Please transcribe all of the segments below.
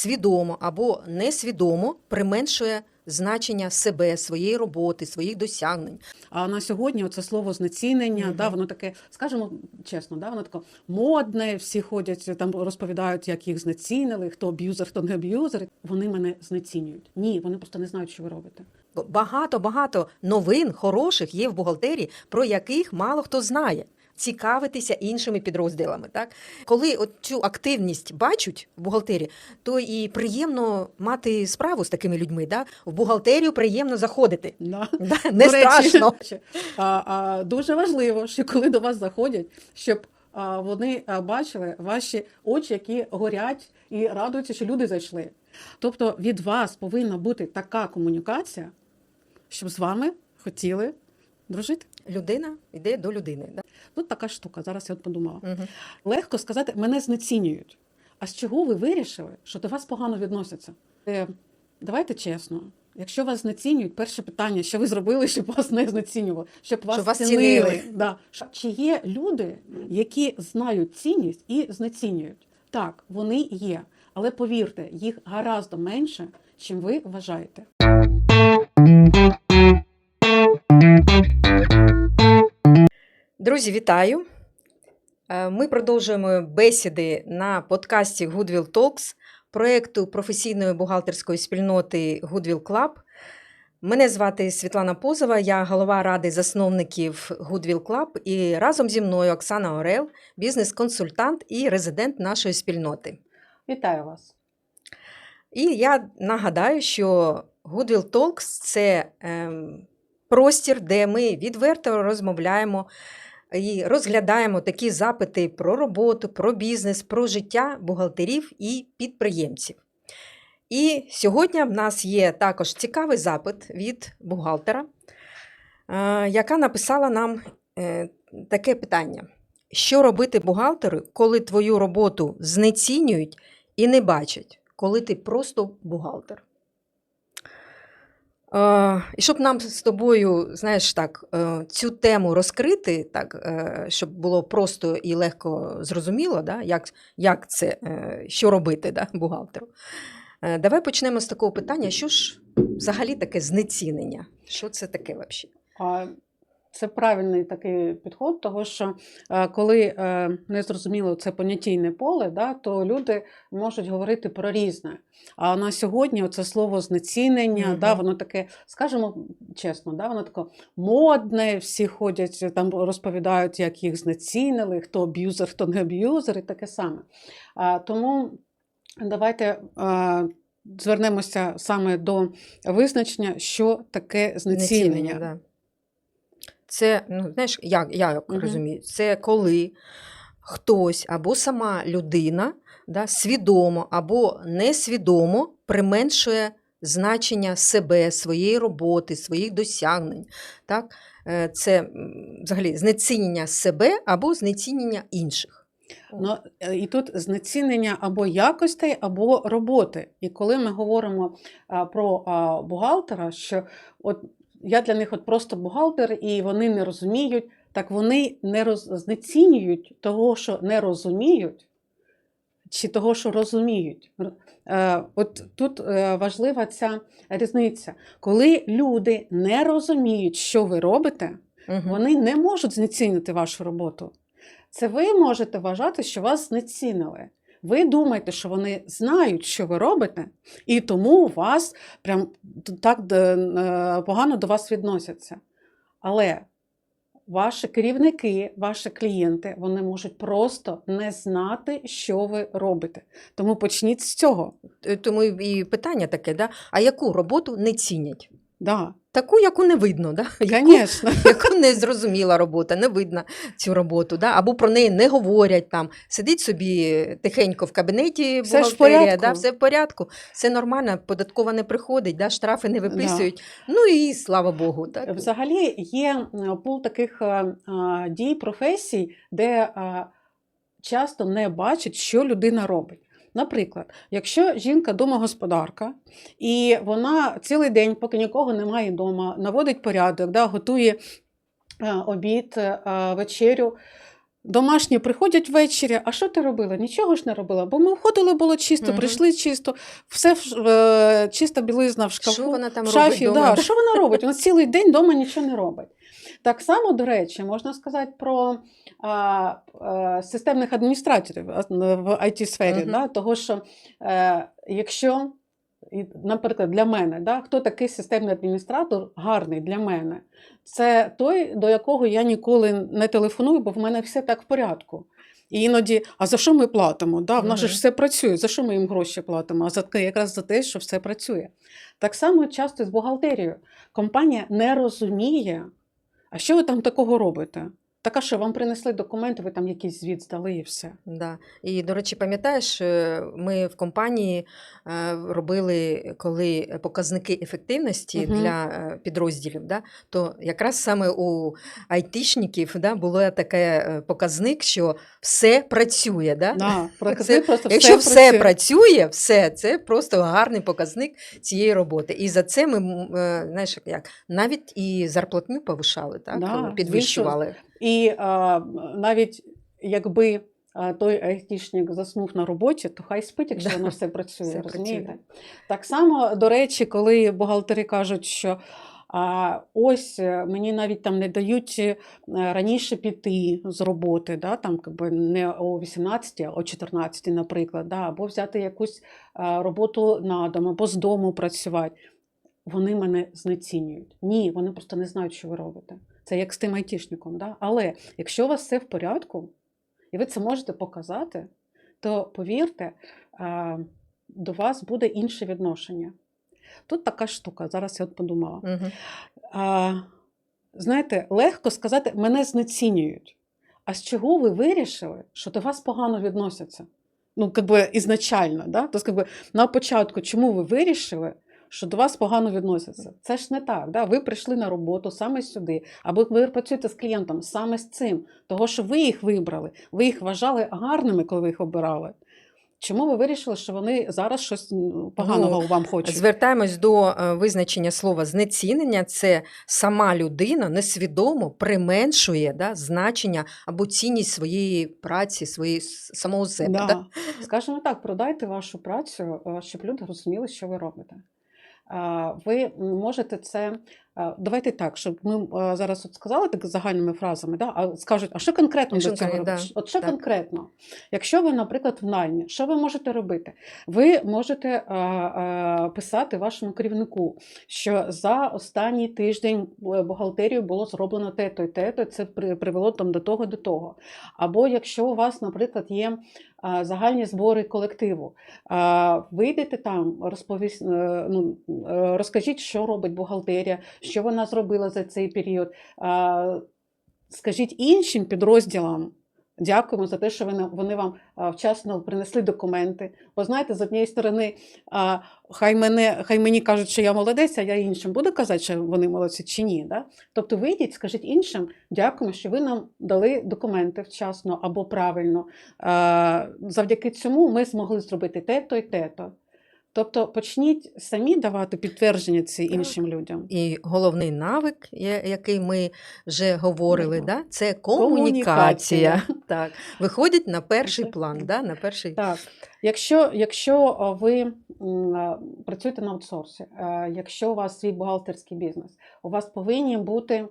свідомо або несвідомо применшує значення себе, своєї роботи, своїх досягнень. А на сьогодні це слово знецінення, Мгм. да, воно таке, скажімо чесно, да, воно таке модне, всі ходять, там розповідають, як їх знецінили, хто аб'юзер, хто не аб'юзер. Вони мене знецінюють. Ні, вони просто не знають, що ви робите. Багато багато новин хороших є в бухгалтерії, про яких мало хто знає. Цікавитися іншими підрозділами. Так, коли от цю активність бачать в бухгалтерії, то і приємно мати справу з такими людьми. Да? В бухгалтерію приємно заходити. Да. Да? Не До речі, страшно. А, а, дуже важливо, що коли до вас заходять, щоб а, вони а, бачили ваші очі, які горять і радуються, що люди зайшли. Тобто від вас повинна бути така комунікація, щоб з вами хотіли дружити. Людина йде до людини. Да? Тут така штука, зараз я от подумала. Угу. Легко сказати, мене знецінюють. А з чого ви вирішили, що до вас погано відносяться? Е, давайте чесно. Якщо вас знецінюють, перше питання, що ви зробили, щоб вас не знецінювали, щоб вас, Щоб вас цінили. цінили. Да. Чи є люди, які знають цінність і знецінюють? Так, вони є. Але повірте, їх гораздо менше, чим ви вважаєте. Друзі, вітаю! Е, Ми продовжуємо бесіди на подкасті Goodwill Talks проєкту професійної бухгалтерської спільноти Goodwill Club. Мене звати Світлана Позова, я голова ради засновників Goodwill Club і разом зі мною Оксана Орел, бізнес-консультант і резидент нашої спільноти. Вітаю вас! І я нагадаю, що Goodwill Talks – це ем, простір, де ми відверто розмовляємо і розглядаємо такі запити про роботу, про бізнес, про життя бухгалтерів і підприємців. І сьогодні в нас є також цікавий запит від бухгалтера, е, яка написала нам е, таке питання: що робити бухгалтеру, коли твою роботу знецінюють і не бачать, коли ти просто бухгалтер? Е, і щоб нам з тобою, знаєш, так, е, цю тему розкрити, так, е, щоб було просто і легко зрозуміло, да, як, як це, що робити да, бухгалтеру. Давай почнемо з такого питання: що ж взагалі таке знецінення? Що це таке взагалі? А, Це правильний такий підход, тому що е, коли е, не зрозуміло це понятійне поле, да, то люди можуть говорити про різне. А на сьогодні це слово знецінення, Мгм. да, воно таке, скажімо чесно, да, воно таке модне, всі ходять, там розповідають, як їх знецінили, хто аб'юзер, хто не аб'юзер, і таке саме. А, Тому давайте. е, Звернемося саме до визначення, що таке знецінення. да. Це, ну, знаєш, я як Мгм. розумію, це коли хтось або сама людина да, свідомо або несвідомо применшує значення себе, своєї роботи, своїх досягнень. Так? Е, Це взагалі знецінення себе або знецінення інших. Ну, е, і тут знецінення або якостей, або роботи. І коли ми говоримо про бухгалтера, що от я для них от просто бухгалтер, і вони не розуміють, так вони не роз... знецінюють того, що не розуміють, чи того, що розуміють. Е, от тут е, важлива ця різниця. Коли люди не розуміють, що ви робите, Мгм. вони не можуть знецінити вашу роботу. Це ви можете вважати, що вас знецінили. Ви думаєте, що вони знають, що ви робите, і тому у вас прям так е, погано до вас відносяться. Але ваші керівники, ваші клієнти, вони можуть просто не знати, що ви робите. Тому почніть з цього. Е, Тому і питання таке: да? а яку роботу не цінять? Да, Таку, яку не видно, да? яку, яку не зрозуміла робота, не видно цю роботу, да? або про неї не говорять там. Сидить собі тихенько в кабінеті, Все бухгалтерія, порядку. да? все в порядку, все нормально, податкова не приходить, да? штрафи не виписують. Ну і слава Богу. Так? Взагалі є пул таких е, е, дій, професій, де е, часто не бачать, що людина робить. Наприклад, якщо жінка домогосподарка, і вона цілий день, поки нікого немає вдома, наводить порядок, да, готує е, обід, е, вечерю, Домашні приходять ввечері, а що ти робила? Нічого ж не робила, бо ми входили, було чисто, Мгм. прийшли чисто, все е, чиста білизна в шкафу. Що вона там в робить шафі, дома? да. Що вона робить? Вона цілий день вдома нічого не робить. Так само, до речі, можна сказати про а, а, системних адміністраторів в it сфері Мгм. Да? Того, що е, якщо, і, наприклад, для мене, да, хто такий системний адміністратор гарний для мене, це той, до якого я ніколи не телефоную, бо в мене все так в порядку. І іноді, а за що ми платимо? Да, в нас же ж все працює. За що ми їм гроші платимо? А за якраз за те, що все працює. Так само часто з бухгалтерією. Компанія не розуміє, а що ви там такого робите? Так, а що вам принесли документи, ви там якийсь звіт здали і все. Да. І, до речі, пам'ятаєш, е, ми в компанії е, робили, коли показники ефективності Мгм. для е, підрозділів, да, то якраз саме у айтішників да, було таке показник, що все працює. Да? Да, Це- просто Якщо все, все працює. працює, все це просто гарний показник цієї роботи. І за це ми знаєш, як навіть і зарплатню повишали, так? Да, підвищували. І а, навіть якби той айтішник заснув на роботі, то хай спить, якщо воно все працює. Все розумієте? працює. Так само, до речі, коли бухгалтери кажуть, що а, ось е, мені навіть там не дають е, раніше піти з роботи, да, там якби не о 18, а о 14, наприклад, да, або взяти якусь роботу на дом, або з дому працювати. Вони мене знецінюють. Ні, вони просто не знають, що ви робите. Це як з тим айтішником. Да? Але якщо у вас все в порядку, і ви це можете показати, то повірте, до вас буде інше відношення. Тут така штука, зараз я от подумала. А, знаєте, легко сказати, мене знецінюють. А з чого ви вирішили, що до вас погано відносяться? Ну, как би ізначально, да? Тобто, как би, на початку, чому ви вирішили, що до вас погано відносяться? Це ж не так. Да? Ви прийшли на роботу саме сюди, або ви працюєте з клієнтом саме з цим, того, що ви їх вибрали, ви їх вважали гарними, коли ви їх обирали. Чому ви вирішили, що вони зараз щось поганого вам хочуть? Звертаємось до е, визначення слова знецінення. Це сама людина несвідомо применшує да, значення або цінність своєї праці, своєї самого себе. Да. Да? Скажімо так, продайте вашу працю, е, щоб люди розуміли, що ви робите. Ви можете це. Е, Давайте так, щоб ми е, зараз от сказали так загальними фразами, да? а скажуть, а що конкретно до цього робити? да. От що Так. конкретно? Якщо ви, наприклад, в наймі, що ви можете робити? Ви можете е, е, писати вашому керівнику, що за останній тиждень бухгалтерію було зроблено те-то і те-то, це привело там до того, до того. Або якщо у вас, наприклад, є загальні збори колективу. А, Вийдете там, розповість, ну, розкажіть, що робить бухгалтерія, що вона зробила за цей період. Скажіть іншим підрозділам. Дякуємо за те, що вони, вам вчасно принесли документи. Бо знаєте, з однієї сторони, хай, мене, хай мені кажуть, що я молодець, а я іншим буду казати, що вони молодці чи ні. Да? Тобто вийдіть, скажіть іншим, дякуємо, що ви нам дали документи вчасно або правильно. Завдяки цьому ми змогли зробити те-то і те-то. Тобто почніть самі давати підтвердження ці іншим людям. І головний навик, який ми вже говорили, да, це Комунікація. комунікація. Так, виходить на перший план. Да, на перший... Так, якщо, якщо ви працюєте на аутсорсі, якщо у вас свій бухгалтерський бізнес, у вас повинні бути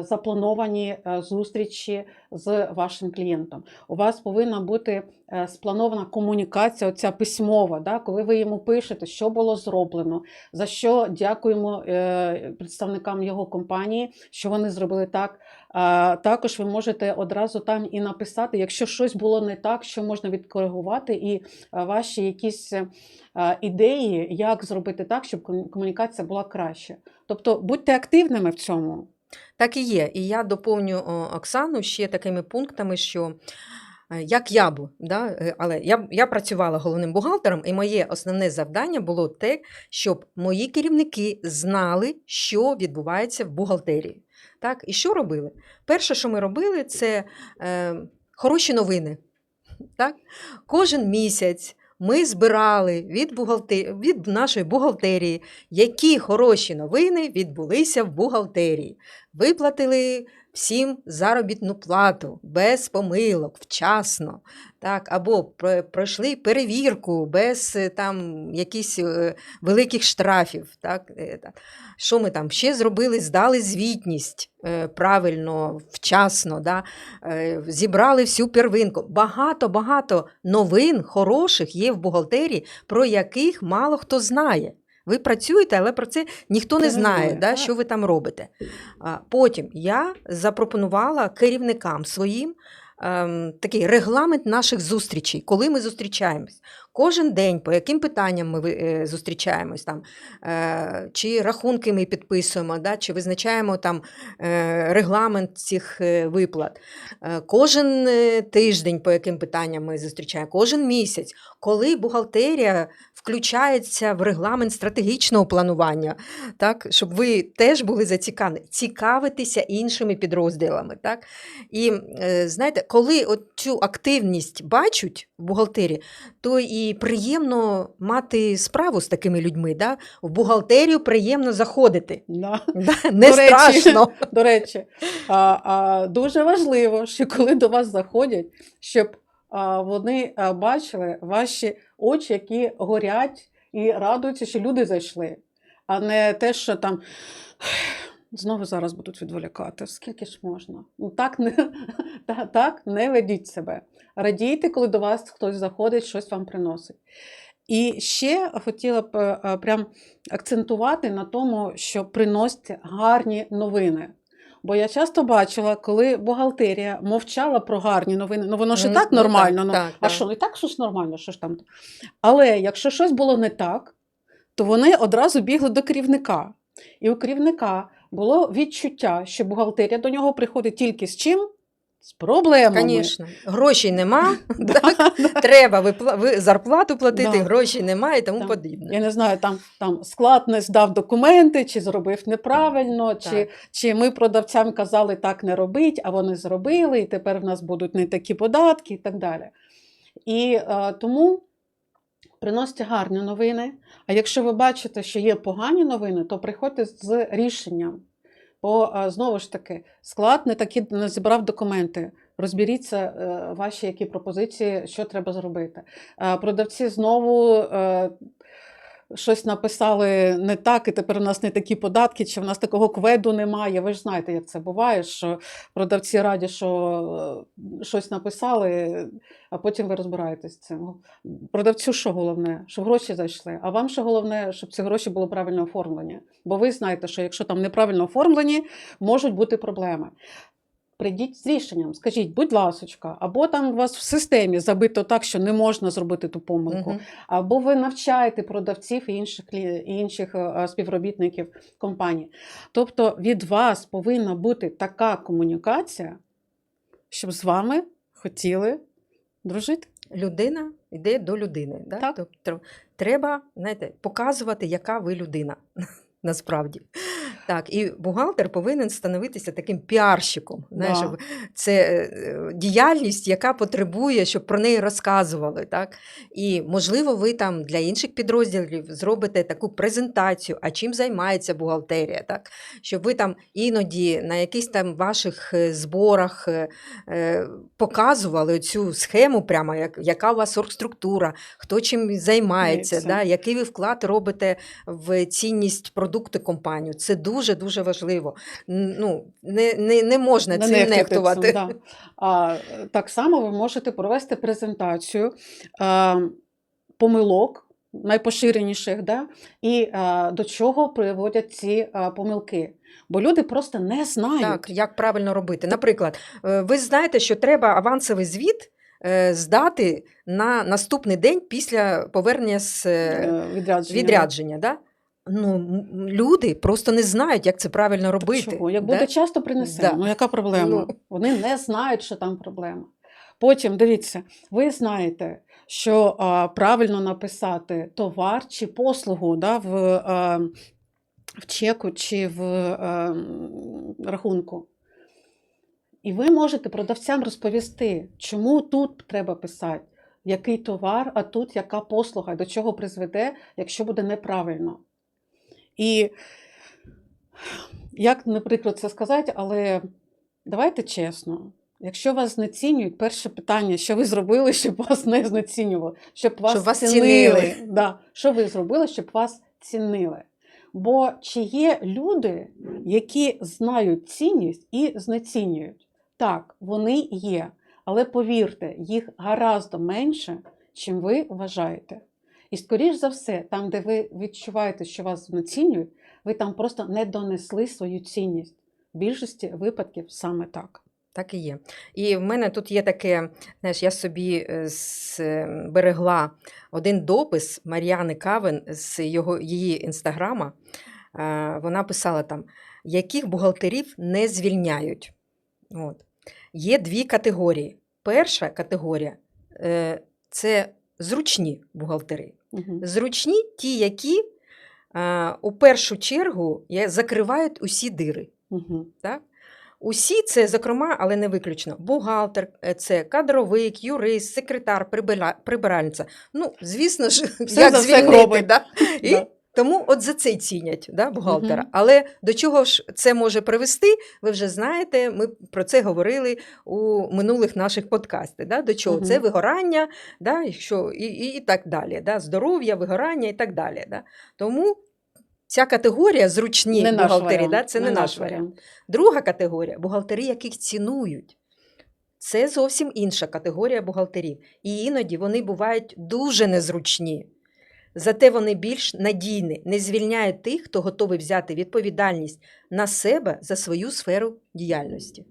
заплановані зустрічі з вашим клієнтом. У вас повинна бути е, спланована комунікація, оця письмова, да, коли ви йому пишете, що було зроблено, за що дякуємо е, представникам його компанії, що вони зробили так. Також ви можете одразу там і написати, якщо щось було не так, що можна відкоригувати, і ваші якісь е, ідеї, як зробити так, щоб комунікація була краще. Тобто будьте активними в цьому. Так і є. І я доповню Оксану ще такими пунктами, що е, як я б, да, е, але я, я працювала головним бухгалтером, і моє основне завдання було те, щоб мої керівники знали, що відбувається в бухгалтерії. Так, і що робили? Перше, що ми робили, це е, хороші новини. Так? Кожен місяць ми збирали від, бухгалтер... від нашої бухгалтерії, які хороші новини відбулися в бухгалтерії. Виплатили всім заробітну плату без помилок, вчасно. Так, або пройшли перевірку без е, там якихось е, великих штрафів. Так, е. Що ми там ще зробили? Здали звітність правильно, вчасно, да? зібрали всю первинку. Багато-багато новин хороших є в бухгалтерії, про яких мало хто знає. Ви працюєте, але про це ніхто не знає, да, що ви там робите. Потім я запропонувала керівникам своїм ем, такий регламент наших зустрічей, коли ми зустрічаємось. Кожен день, по яким питанням ми е, зустрічаємось, там, е, чи рахунки ми підписуємо, да, чи визначаємо там, е, регламент цих е, виплат. Е, кожен е, тиждень, по яким питанням ми зустрічаємо, кожен місяць, коли бухгалтерія включається в регламент стратегічного планування, так, щоб ви теж були зацікавлені, цікавитися іншими підрозділами. Так? І е, знаєте, коли от цю активність бачать в бухгалтерії, то і приємно мати справу з такими людьми. Да? В бухгалтерію приємно заходити. Да. Да? Не До речі, страшно. До речі, а, а, дуже важливо, що коли до вас заходять, щоб а, вони а, бачили ваші очі, які горять і радуються, що люди зайшли, а не те, що там. Знову зараз будуть відволікати. Скільки ж можна? Ну так не, та- так не ведіть себе. Радійте, коли до вас хтось заходить, щось вам приносить. І ще хотіла б е, прям акцентувати на тому, що приносять гарні новини. Бо я часто бачила, коли бухгалтерія мовчала про гарні новини. Ну воно ж і Ну, так ну, нормально. ну, так, а так. що, і так що ж нормально, що ж там. Але якщо щось було не так, то вони одразу бігли до керівника. І у керівника було відчуття, що бухгалтерія до нього приходить тільки з чим? З проблемами. Звісно, грошей нема, так? треба ви- зарплату платити, грошей немає і тому подібне. Я не знаю, там, там склад не здав документи, чи зробив неправильно, чи, чи ми продавцям казали так не робить, а вони зробили, і тепер в нас будуть не такі податки і так далі. І е, тому приносите гарні новини. А якщо ви бачите, що є погані новини, то приходьте з рішенням. Бо е, знову ж таки, склад не такі не зібрав документи. Розберіться е, ваші які пропозиції, що треба зробити. Е, Продавці знову щось написали не так, і тепер у нас не такі податки, чи в нас такого кведу немає. Ви ж знаєте, як це буває, що продавці раді, що е, щось написали, а потім ви розбираєтесь з цим. Продавцю що головне? Щоб гроші зайшли. А вам що головне, щоб ці гроші були правильно оформлені. Бо ви знаєте, що якщо там неправильно оформлені, можуть бути проблеми. Прийдіть з рішенням, скажіть, будь ласочка, або там у вас в системі забито так, що не можна зробити ту помилку, Мгм. або ви навчаєте продавців і інших, і інших е, співробітників компанії. Тобто від вас повинна бути така комунікація, щоб з вами хотіли дружити. Людина йде до людини. Да? Так. Тобто треба знаєте, показувати, яка ви людина насправді. Так, і бухгалтер повинен становитися таким піарщиком. Знаєш, Да. це е, діяльність, яка потребує, щоб про неї розказували. Так? І, можливо, ви там для інших підрозділів зробите таку презентацію, а чим займається бухгалтерія, так? щоб ви там іноді на якихось там ваших е, зборах е, показували цю схему, прямо, як, яка у вас оргструктура, хто чим займається, да, який ви вклад робите в цінність продукту компанію. Це дуже-дуже важливо. Ну, не, не, не можна Не цим нехтувати. цим, да. а, так само ви можете провести презентацію а, помилок найпоширеніших, да? і а, до чого приводять ці а, помилки. Бо люди просто не знають. Так, як правильно робити. Наприклад, е, ви знаєте, що треба авансовий звіт е, здати на наступний день після повернення з е, відрядження. відрядження. Да? Ну, люди просто не знають, як це правильно Так робити. чого? Як да? буде часто принесемо, Да. ну яка проблема? Ну. Вони не знають, що там проблема. Потім дивіться, ви знаєте, що а, правильно написати товар чи послугу да, в, а, в чеку чи в а, рахунку. І ви можете продавцям розповісти, чому тут треба писати, який товар, а тут яка послуга, до чого призведе, якщо буде неправильно. І як, наприклад, це сказати, але давайте чесно. Якщо вас знецінюють, перше питання, що ви зробили, щоб вас не знецінювали, щоб вас, Щоб вас цінили. цінили. Да. Що ви зробили, щоб вас цінили? Бо чи є люди, які знають цінність і знецінюють? Так, вони є. Але повірте, їх гораздо менше, чим ви вважаєте. І скоріш за все, там, де ви відчуваєте, що вас знецінюють, ви там просто не донесли свою цінність. В більшості випадків саме так. Так і є. І в мене тут є таке, знаєш, я собі е, зберегла один допис Мар'яни Кавен з його, її інстаграма. Е, Вона писала там, яких бухгалтерів не звільняють. От. Є дві категорії. Перша категорія е, це зручні бухгалтери. Угу. Зручні ті, які а, у першу чергу закривають усі дири. Угу. Так? Усі це, зокрема, але не виключно. Бухгалтер, е, це кадровик, юрист, секретар, прибира- прибиральниця. Ну, звісно ж, Все як звільнити. робить. Да? І Да. Тому от за це й цінять да, бухгалтера. Мгм. Але до чого ж це може привести, ви вже знаєте, ми про це говорили у минулих наших подкастах. Да? До чого? Це вигорання, да? і, що, і, і, і так далі. Да? Здоров'я, вигорання і так далі. Да? Тому ця категорія зручні Не бухгалтері, да? це не, наш варіант. Друга категорія бухгалтери, яких цінують. Це зовсім інша категорія бухгалтерів. І іноді вони бувають дуже незручні. Зате вони більш надійні, не звільняють тих, хто готовий взяти відповідальність на себе за свою сферу діяльності.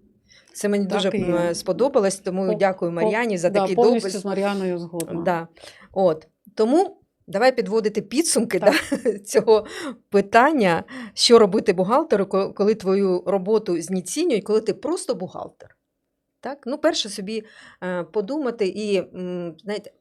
Це мені Так дуже і сподобалось, тому По- дякую Мар'яні за да, такий повністю допис. з Мар'яною згодна. Да. От. Тому давай підводити підсумки да, цього питання, що робити бухгалтеру, коли твою роботу знецінюють, коли ти просто бухгалтер. Так? Ну, перше собі е, подумати і знаєте,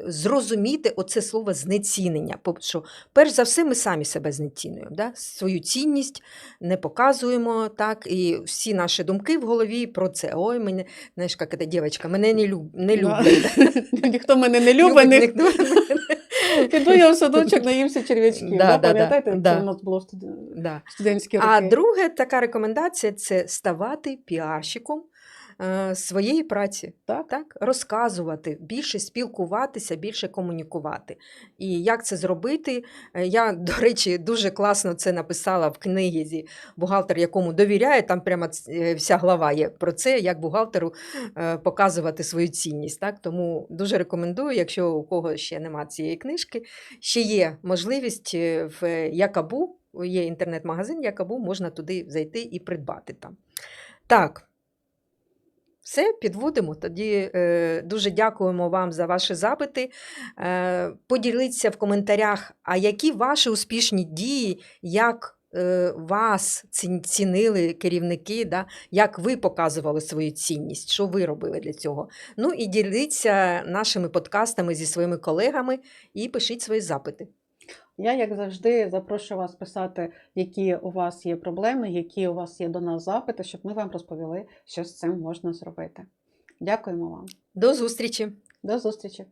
зрозуміти оце слово знецінення. Що, перш за все, ми самі себе знецінюємо. Да? Свою цінність не показуємо, так? і всі наші думки в голові про це. Ой, мене, знаєш, як ця дівчинка, мене не, люб, не люблять. Ніхто мене не любить, піду я в садочок, наїмся черв'ячків. Да, Да, Пам'ятаєте, да. у нас було студентські роки. А друга така рекомендація це ставати піарщиком е, своєї праці. Так. Так? Розказувати, більше спілкуватися, більше комунікувати. І як це зробити? Е, Я, до речі, дуже класно це написала в книзі бухгалтер, якому довіряє. Там прямо е, вся глава є про це, як бухгалтеру е, показувати свою цінність. Так? Тому дуже рекомендую, якщо у кого ще немає цієї книжки, ще є можливість е, в Якабу, є інтернет-магазин Якабу, можна туди зайти і придбати там. Так. Все, підводимо. Тоді е, дуже дякуємо вам за ваші запити. Е, поділіться в коментарях, а які ваші успішні дії, як е, вас цінили керівники, да? як ви показували свою цінність, що ви робили для цього. Ну і діліться нашими подкастами зі своїми колегами і пишіть свої запити. Я, як завжди, запрошую вас писати, які у вас є проблеми, які у вас є до нас запити, щоб ми вам розповіли, що з цим можна зробити. Дякуємо вам. До зустрічі! До зустрічі!